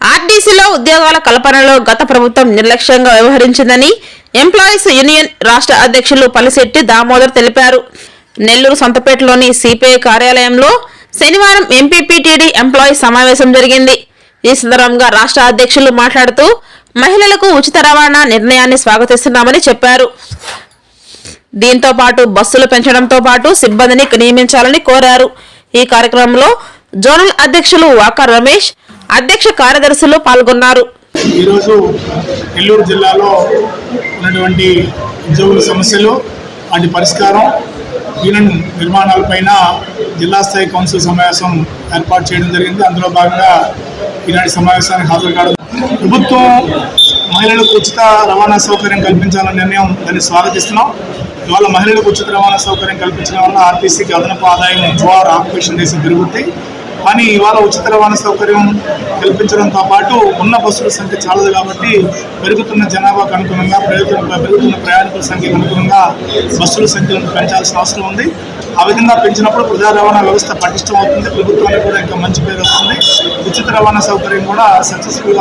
ఆర్డీసీలో ఉద్యోగాల కల్పనలో గత ప్రభుత్వం నిర్లక్ష్యంగా వ్యవహరించిందని ఎంప్లాయీస్ యూనియన్ రాష్ట్ర అధ్యక్షులు పలిశెట్టి దామోదర్ తెలిపారు. నెల్లూరు సొంతపేటలోని సిపిఐ కార్యాలయంలో శనివారం ఎంపీపీటీడీ ఎంప్లాయీస్ సమావేశం జరిగింది. ఈ సందర్భంగా రాష్ట్ర అధ్యక్షులు మాట్లాడుతూ మహిళలకు ఉచిత రవాణా నిర్ణయాన్ని స్వాగతిస్తున్నామని చెప్పారు. దీంతో పాటు బస్సులు పెంచడంతో పాటు సిబ్బందిని నియమించాలని కోరారు. ఈ కార్యక్రమంలో జోనల్ అధ్యక్షులు వాకర్ రమేష్ అధ్యక్ష కార్యదర్శులు పాల్గొన్నారు. ఈరోజు నెల్లూరు జిల్లాలో ఉన్నటువంటి ఉద్యోగుల సమస్యలు వాటి పరిష్కారం యూనియన్ నిర్మాణాలపైన జిల్లా స్థాయి కౌన్సిల్ సమావేశం ఏర్పాటు చేయడం జరిగింది. అందులో భాగంగా ఈనాటి సమావేశానికి హాజరు కావడం ప్రభుత్వం మహిళలకు ఉచిత రవాణా సౌకర్యం కల్పించాలనే నిర్ణయం దాన్ని స్వాగతిస్తున్నాం. ఇవాళ మహిళలకు ఉచిత రవాణా సౌకర్యం కల్పించడం వల్ల ఆర్టీసీకి అదనపు ఆదాయం ద్వారా ఆక్యుపేషన్ చేసి పెరుగుతాయి. కానీ ఇవాళ ఉచిత రవాణా సౌకర్యం కల్పించడంతో పాటు ఉన్న బస్సుల సంఖ్య చాలదు కాబట్టి పెరుగుతున్న జనాభాకు అనుగుణంగా పెరుగుతున్న పెరుగుతున్న ప్రయాణికుల సంఖ్యకు అనుగుణంగా బస్సుల సంఖ్యను పెంచాల్సిన అవసరం ఉంది. ఆ విధంగా పెంచినప్పుడు ప్రజా రవాణా వ్యవస్థ పటిష్టం అవుతుంది ప్రభుత్వానికి కూడా ఇంకా మంచి పేరు వస్తుంది. ఉచిత రవాణా సౌకర్యం కూడా సక్సెస్ఫుల్గా